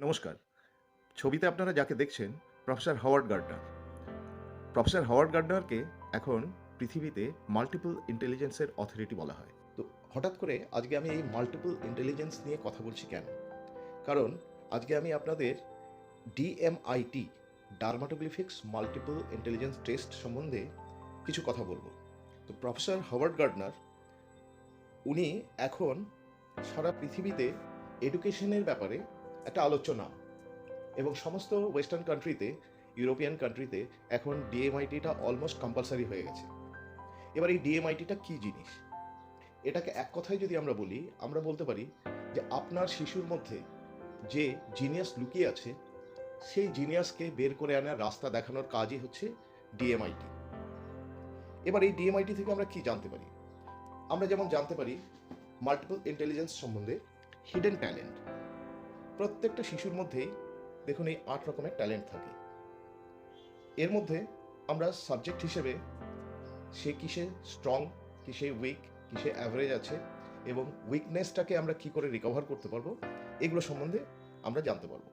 নমস্কার। ছবিতে আপনারা যাকে দেখছেন, professor Howard Gardner. Professor Howard গার্ডনারকে এখন পৃথিবীতে মাল্টিপল ইন্টেলিজেন্সের অথরিটি বলা হয়। তো হঠাৎ করে আজকে আমি এই মাল্টিপল ইন্টেলিজেন্স নিয়ে কথা বলছি কেন? কারণ আজকে আমি আপনাদের DMIT dermatoglyphics multiple intelligence test সম্বন্ধে কিছু কথা বলব। তো প্রফেসর হাওয়ার্ড গার্ডনার, উনি এখন সারা পৃথিবীতে এডুকেশনের ব্যাপারে একটা আলোচনা। এবং সমস্ত ওয়েস্টার্ন কান্ট্রিতে ইউরোপিয়ান কান্ট্রিতে এখন ডিএমআইটিটা অলমোস্ট কম্পালসারি হয়ে গেছে। এবার এই ডিএমআইটিটা কী জিনিস? এটাকে এক কথায় যদি আমরা বলি, আমরা বলতে পারি যে আপনার শিশুর মধ্যে যে জিনিয়াস লুকিয়ে আছে, সেই জিনিয়াসকে বের করে আনার রাস্তা দেখানোর কাজই হচ্ছে ডিএমআইটি এবার এই ডিএমআইটি থেকে আমরা কি জানতে পারি? আমরা যেমন জানতে পারি মাল্টিপল ইন্টেলিজেন্স সম্বন্ধে হিডেন ট্যালেন্ট প্রত্যেকটা শিশুর মধ্যেই দেখুন এই আট রকমের ট্যালেন্ট থাকে। এর মধ্যে আমরা সাবজেক্ট হিসেবে সে কিসে স্ট্রং কিসে উইক কিসে অ্যাভারেজ আছে এবং উইকনেসটাকে আমরা কি করে রিকভার করতে পারব, এগুলো সম্বন্ধে আমরা জানতে পারব।